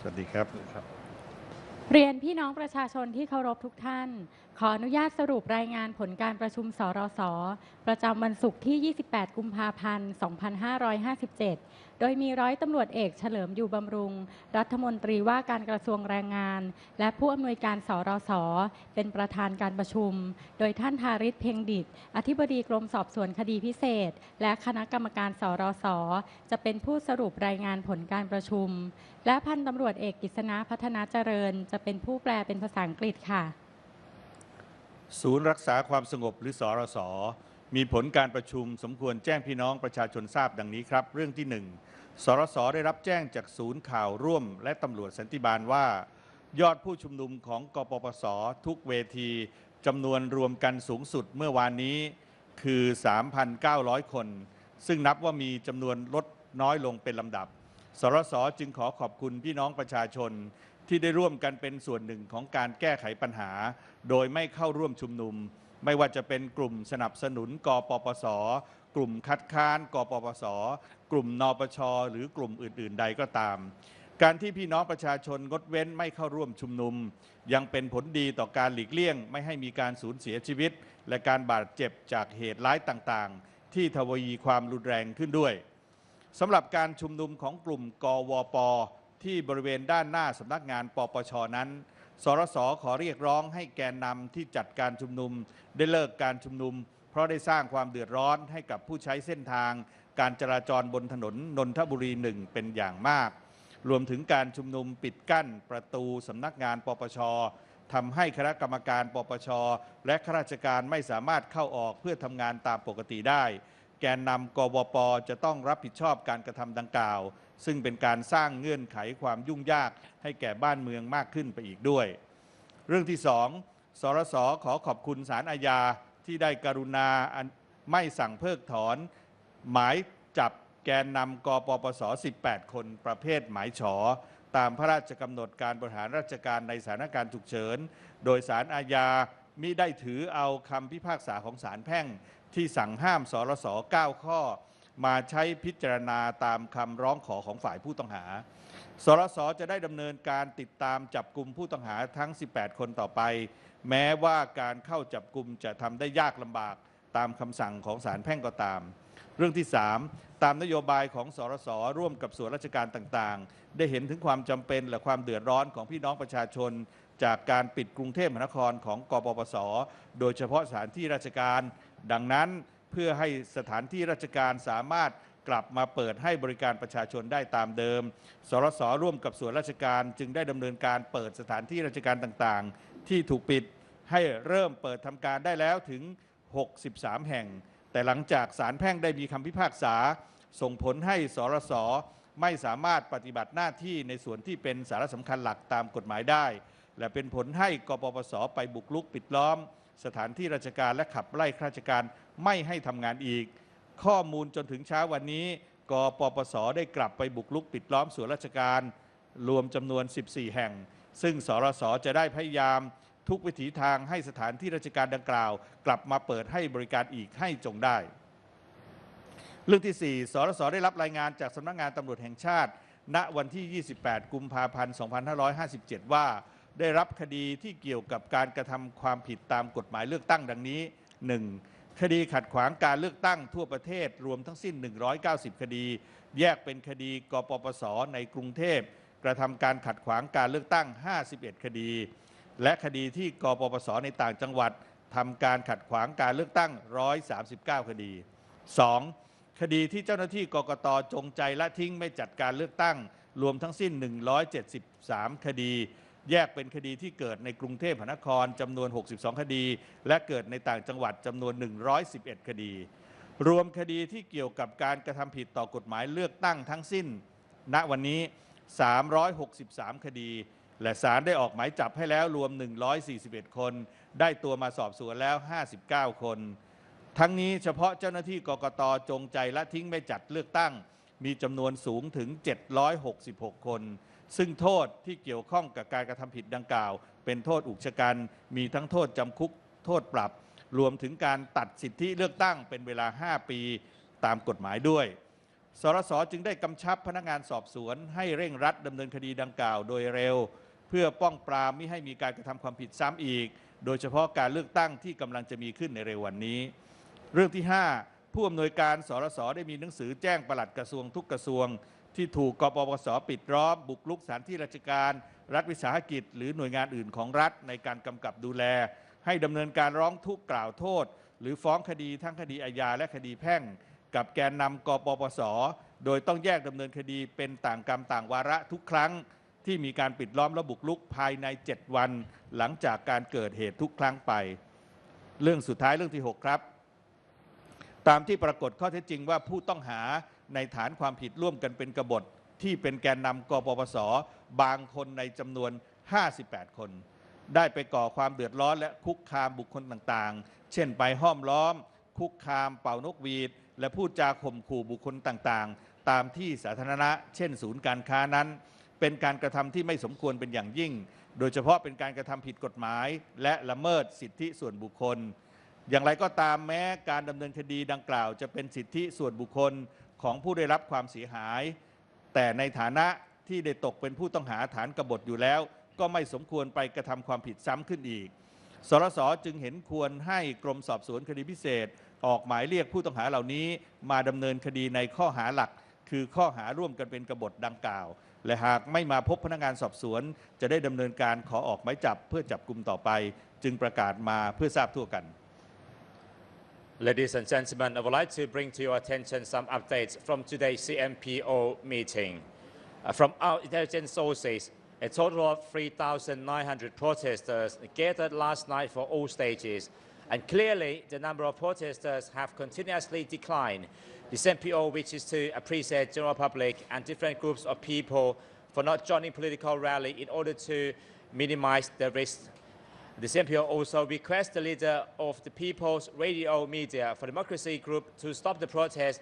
สวัสดีครับ เรียนพี่น้องประชาชนที่เคารพทุกท่าน ขออนุญาตสรุปรายงานผลการประชุมสรส ประจำวันศุกร์ที่ 28 กุมภาพันธ์ 2557 โดยมีร้อยตำรวจเอกเฉลิมอยู่บำรุง รัฐมนตรีว่าการกระทรวงแรงงาน และผู้อำนวยการสรส เป็นประธานการประชุม โดยท่านทาริศเพ็งดิต อธิบดีกรมสอบสวนคดีพิเศษ และคณะกรรมการสรส จะเป็นผู้สรุปรายงานผลการประชุม และพันตำรวจเอกกฤษณะพัฒนาเจริญ จะเป็นผู้แปลเป็นภาษาอังกฤษค่ะ ศูนย์รักษาความสงบหรือสอรสมีผลการประชุมสมควรแจ้งพี่น้องประชาชนทราบดังนี้ครับ เรื่องที่หนึ่งสรสได้รับแจ้งจากศูนย์ข่าวร่วม และตำรวจสันติบาลว่า ยอดผู้ชุมนุมของกปปส ทุกเวทีจำนวนรวมกันสูงสุดเมื่อวานนี้คือ 3,900 คน ซึ่งนับว่ามีจำนวนลดน้อยลงเป็นลำดับ สรสจึงขอขอบคุณพี่น้องประชาชน ที่ได้ร่วมกันเป็นส่วนหนึ่งของการแก้ไขปัญหา โดยไม่เข้าร่วมชุมนุม ไม่ว่าจะเป็นกลุ่มสนับสนุนกปปส กลุ่มคัดค้านกปปส กลุ่มนปช หรือกลุ่มอื่น ๆ ใดก็ตาม การที่พี่น้องประชาชนงดเว้นไม่เข้าร่วมชุมนุม ยังเป็นผลดีต่อการหลีกเลี่ยง ไม่ให้มีการสูญเสียชีวิต และการบาดเจ็บจากเหตุร้ายต่างๆ ที่ทวีความรุนแรงขึ้นด้วยสำหรับการชุมนุมของกลุ่มกวป ที่บริเวณด้านหน้าสำนักงานปปชนั้น สรสขอเรียกร้องให้แกนนำที่จัดการชุมนุม ได้เลิกการชุมนุม เพราะได้สร้างความเดือดร้อนให้กับผู้ใช้เส้นทาง การจราจรบนถนนนนทบุรีหนึ่งเป็นอย่างมาก รวมถึงการชุมนุมปิดกั้นประตูสำนักงานปปชทำให้คณะกรรมการปปชและข้าราชการไม่สามารถเข้าออกเพื่อทำงานตามปกติได้ แกนนำกวปจะต้องรับผิดชอบการกระทำดังกล่าว ซึ่งเป็นการสร้างเงื่อนไขความยุ่งยากให้แก่บ้านเมืองมากขึ้นไปอีกด้วย เรื่องที่สองสรสขอขอบคุณศาลอาญาที่ได้กรุณาไม่สั่งเพิกถอน หมายจับแกนนำกปปส 18 คนประเภทหมายฉอ ตามพระราชกำหนดการบริหารราชการในสถานการณ์ฉุกเฉิน โดยสารอาญา มิได้ถือเอาคำพิพากษาของศาลแพ่งที่สั่งห้ามสรส9ข้อ มาใช้พิจารณาตามคำร้องขอของฝ่ายผู้ต้องหา สรสจะได้ดำเนินการติดตามจับกลุ่มผู้ต้องหาทั้ง 18 คนต่อไป แม้ว่าการเข้าจับกลุ่มจะทำได้ยากลำบากตามคำสั่งของศาลแพ่งก็ตาม เรื่องที่ 3 ตามนโยบายของสรสร่วมกับส่วนราชการต่างๆ ได้เห็นถึงความจำเป็นและความเดือดร้อนของพี่น้องประชาชน จากการปิดกรุงเทพมหานครของกปปส โดยเฉพาะสถานที่ราชการ ดังนั้นเพื่อให้สถานที่ราชการสามารถกลับมาเปิดให้บริการประชาชนได้ตามเดิม สรสร่วมกับส่วนราชการจึงได้ดำเนินการเปิดสถานที่ราชการต่างๆ ที่ถูกปิดให้เริ่มเปิดทำการได้แล้วถึง 63 แห่ง แต่หลังจากศาลแพ่งได้มีคำพิพากษา ส่งผลให้สรสไม่สามารถปฏิบัติหน้าที่ในส่วนที่เป็นสาระสำคัญหลักตามกฎหมายได้ และเป็นผลให้กปปสไปบุกลุกปิดล้อม สถานที่ราชการและขับไล่ข้าราชการไม่ให้ทำงานอีก ข้อมูลจนถึงเช้าวันนี้กปปสได้กลับไปบุกลุกปิดล้อมส่วนราชการ รวมจำนวน 14 แห่ง ซึ่งสรสจะได้พยายามทุกวิถีทางให้สถานที่ราชการดังกล่าว กลับมาเปิดให้บริการอีกให้จงได้ เรื่องที่ 4 สรสได้รับรายงานจากสำนักงานตำรวจแห่งชาติ ณวันที่ 28 กุมภาพันธ์ 2557 ว่า ได้รับคดีที่เกี่ยวกับการกระทำความผิดตามกฎหมายเลือกตั้งดังนี้ 1. คดีขัดขวางการเลือกตั้งทั่วประเทศรวมทั้งสิ้น 190 คดี แยกเป็นคดีกปปส ในกรุงเทพ กระทำการขัดขวางการเลือกตั้ง 51 คดี และคดีที่กปปส ในต่างจังหวัดทำการขัดขวางการเลือกตั้ง 139 คดี 2. คดีที่เจ้าหน้าที่กกตจงใจละทิ้งไม่จัดการเลือกตั้ง รวมทั้งสิ้น 173 คดี แยกเป็นคดีที่เกิดในกรุงเทพมหานครจำนวน 62 คดี และเกิดในต่างจังหวัดจำนวน 111 คดี รวมคดีที่เกี่ยวกับการกระทำผิดต่อกฎหมายเลือกตั้งทั้งสิ้น ณวันนี้ 363 คดี และศาลได้ออกหมายจับให้แล้วรวม 141 คน ได้ตัวมาสอบสวนแล้ว 59 คน ทั้งนี้เฉพาะเจ้าหน้าที่กกตจงใจละทิ้งไม่จัดเลือกตั้ง มีจำนวนสูงถึง 766 คน ซึ่งโทษที่เกี่ยวข้องกับการกระทำผิดดังกล่าว เป็นโทษอุกชะกัน มีทั้งโทษจำคุก โทษปรับ รวมถึงการตัดสิทธิเลือกตั้งเป็นเวลา 5 ปีตามกฎหมายด้วย สรสจึงได้กำชับพนักงานสอบสวน ให้เร่งรัดดำเนินคดีดังกล่าวโดยเร็ว เพื่อป้องปรามไม่ให้มีการกระทำความผิดซ้ำอีก โดยเฉพาะการเลือกตั้งที่กำลังจะมีขึ้นในเร็ววันนี้ เรื่องที่ 5 ผู้อำนวยการสรสได้มีหนังสือแจ้งปลัดกระทรวงทุกกระทรวง ที่ถูกกปปสปิดล้อมบุกรุกสถานที่ราชการ รัฐวิสาหกิจ หรือหน่วยงานอื่นของรัฐในการกำกับดูแล ให้ดำเนินการร้องทุกข์กล่าวโทษ หรือฟ้องคดีทั้งคดีอาญาและคดีแพ่ง กับแกนนำกปปส โดยต้องแยกดำเนินคดีเป็นต่างกรรมต่างวาระทุกครั้ง ที่มีการปิดล้อมและบุกรุกภายใน 7 วัน หลังจากการเกิดเหตุทุกครั้งไป เรื่องสุดท้ายเรื่องที่ 6 ครับ ตามที่ปรากฏข้อเท็จจริงว่าผู้ต้องหาในฐานความผิดร่วมกันเป็นกบฏ ที่เป็นแกนนำกปปส บางคนในจำนวน 58 คน ได้ไปก่อความเดือดร้อนและคุกคามบุคคลต่างๆ เช่นไปห้อมล้อม คุกคามเป่านกหวีด และพูดจาข่มขู่บุคคลต่างๆ ตามที่สาธารณะ เช่น ศูนย์การค้านั้น เป็นการกระทำที่ไม่สมควรเป็นอย่างยิ่ง โดยเฉพาะเป็นการกระทำผิดกฎหมาย และละเมิดสิทธิส่วนบุคคล อย่างไรก็ตามแม้การดำเนินคดีดังกล่าว จะเป็นสิทธิส่วนบุคคลของผู้ได้รับความเสียหาย แต่ในฐานะที่ได้ตกเป็นผู้ต้องหาฐานกบฏอยู่แล้ว ก็ไม่สมควรไปกระทำความผิดซ้ำขึ้นอีก สรสจึงเห็นควรให้กรมสอบสวนคดีพิเศษ ออกหมายเรียกผู้ต้องหาเหล่านี้ มาดำเนินคดีในข้อหาหลัก คือข้อหาร่วมกันเป็นกบฏดังกล่าว และหากไม่มาพบพนักงานสอบสวน จะได้ดำเนินการขอออกหมายจับเพื่อจับกลุ่มต่อไป จึงประกาศมาเพื่อทราบทั่วกัน Ladies and gentlemen, I would like to bring to your attention some updates from today's CMPO meeting. Uh, from our intelligence sources, a total of 3,900 protesters gathered last night for all stages, and clearly the number of protesters have continuously declined. The CMPO wishes to appreciate general public and different groups of people for not joining political rally in order to minimize the risk the CMPO also requests the leader of the People's Radio Media for Democracy Group to stop the protest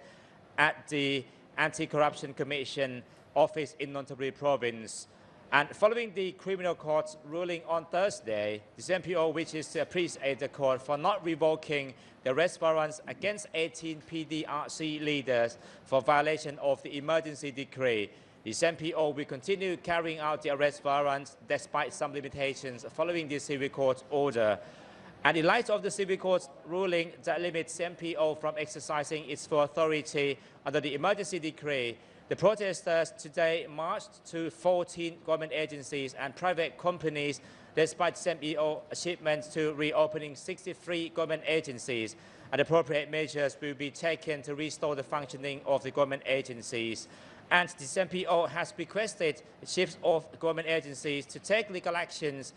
at the Anti-Corruption Commission office in Nonthaburi province. And following the criminal court's ruling on Thursday, the CMPO wishes to appreciate the court for not revoking the arrest warrants against 18 PDRC leaders for violation of the emergency decree. The CMPO will continue carrying out the arrest warrants despite some limitations following the civil court's order. And in light of the civil court's ruling that limits CMPO from exercising its full authority under the emergency decree, the protesters today marched to 14 government agencies and private companies despite CMPO achievements to reopening 63 government agencies. And appropriate measures will be taken to restore the functioning of the government agencies. And the CMPO has requested chiefs of government agencies to take legal actions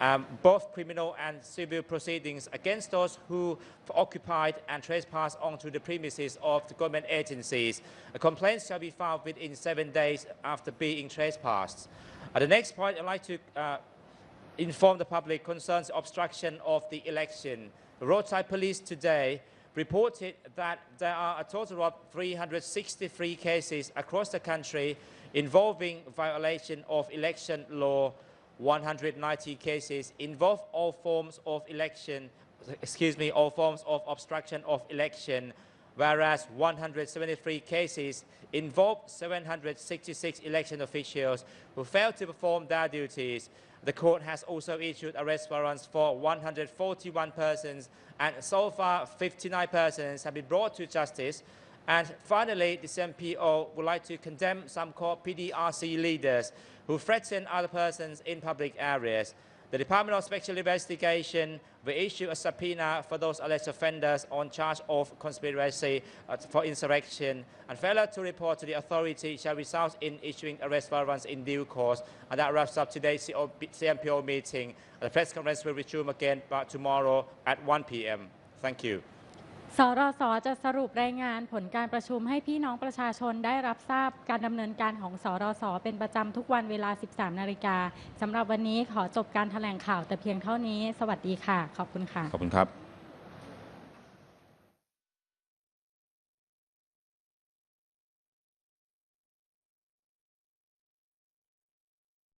um, both criminal and civil proceedings against those who occupied and trespassed onto the premises of the government agencies. A complaint shall be filed within seven days after being trespassed. Uh, the next point, I'd like to uh, inform the public concerns obstruction of the election. Roadside police today reported that there are a total of 363 cases across the country involving violation of election law 190 cases involve all forms of election, excuse me, all forms of obstruction of election, whereas 173 cases involve 766 election officials who failed to perform their duties. The court has also issued arrest warrants for 141 persons, and so far 59 persons have been brought to justice. And finally, the CMPO would like to condemn some core PDRC leaders who threaten other persons in public areas. The Department of Special Investigation will issue a subpoena for those alleged offenders on charge of conspiracy uh, for insurrection and failure to report to the authority shall result in issuing arrest warrants in due course. And that wraps up today's CMPO meeting. The press conference will resume again tomorrow at 1 p.m. Thank you. สรสจะสรุปรายงานผลการประชุมให้พี่น้องประชาชนได้รับทราบการดำเนินการของสรสเป็นประจำทุกวันเวลา 13 นาฬิกาสำหรับวันนี้ขอจบการแถลงข่าวแต่เพียงเท่านี้ สวัสดีค่ะ ขอบคุณค่ะ ขอบคุณครับ